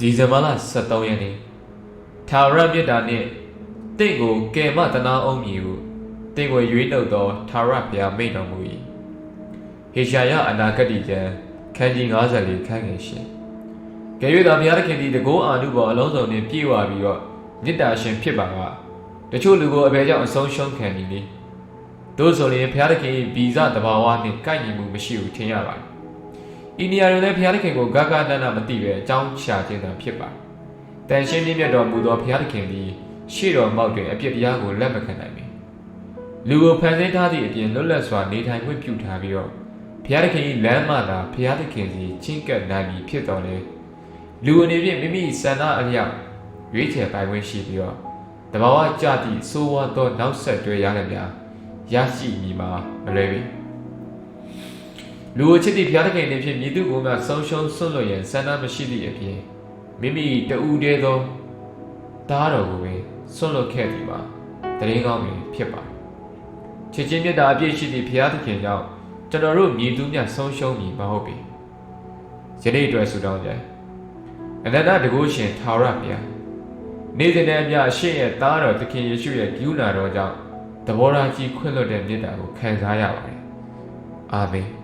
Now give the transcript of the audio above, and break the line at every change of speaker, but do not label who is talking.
ဒီဇင်ဘာလ23ရက်နေ့ထာဝရမြတ်တာနှင့်တင့်ကိုကယ်မတနာအောင်မည်ဟုတင့်ကိုရွေးနှုတ်သောထာဝရဘုရားမိန့်တော်မူ၏ဟေရှာယအနာဂတ်ကျမ်းခန်းကြီး54ခန်းငယ်ရှင်ကယ်၍သာဘုရားသခင်သည်တကောအာနုဘော်အလုံးစုံနှင့်ပြည့်ဝပြီးတော့မေတ္တာရှင်ဖြစ်ပါကတချို့လူကိုအဘယ်ကြောင့်အဆုံးရှုံးခံနေနည်းသို့ဆိုရင်ဘုရားသခင်၏ဗီဇတဘာဝနှင့်ကိုက်ညီမှုမရှိဘူးထင်ရပါတယ် ဤနေရာတွင်လည်းဘုရားသခင်ကိုဂဂနနမသိပဲအကြောင်းချခြင်းသာဖြစ်ပါတယ်တန်ရှင်းမြင့်မြတ်တော်မူသောဘုရားသခင်သည်ရှေ့တော်မောက်တွင်အပြစ်တရားကိုလက်မခံနိုင်ပေလူကိုဖန်ဆင်းထားသည့်အပြင်လွတ်လပ်စွာနေထိုင်ခွင့်ပြုထားပြီးတော့ဘုရားသခင်၏လမ်းမှသာဘုရားသခင်စီချင်းကပ်နိုင်ပြီဖြစ်တော်လေလူအနေဖြင့်မိမိဆန္ဒအလျောက်ရွေးချယ်ပိုင်ခွင့်ရှိပြီးတော့တဘာဝကြသည့်စိုးဝါသောနောက်ဆက်တွဲရလည်းများရရှိမည်မှာမလွယ်ပြီ လူကိုချစ်သည့်ဘုရားသခင်အနေဖြင့်မြည်သူကိုမှဆုံးရှုံးဆွန့်လွတ်ရန်ဆန္ဒမရှိသည့်အပြင်မိမိတဦးတည်းသောသားတော်ကိုပင်ဆွန့်လွတ်ခဲ့သည်မှာတရင်ကောင်းပင်ဖြစ်ပါတယ်ချစ်ချင်းမြတ်တာအပြည့်ရှိသည့်ဘုရားသခင်ကြောင့်ကျွန်တော်တို့မြည်သူမြတ်ဆုံးရှုံးမည်မဟုတ်ပေယနေ့အတွက်ဆုတောင်းကြအနန္တတကုရှင်ထာဝရဘုရားနေ့စဉ်နဲ့အမျှရှင့်ရဲ့သားတော်သခင်ယေရှုရဲ့ဂိူးနာတော်ကြောင့်သဘောထားကြီးခွင့်လွှတ်တဲ့မေတ္တာကိုခံစားရပါတယ်အာမင်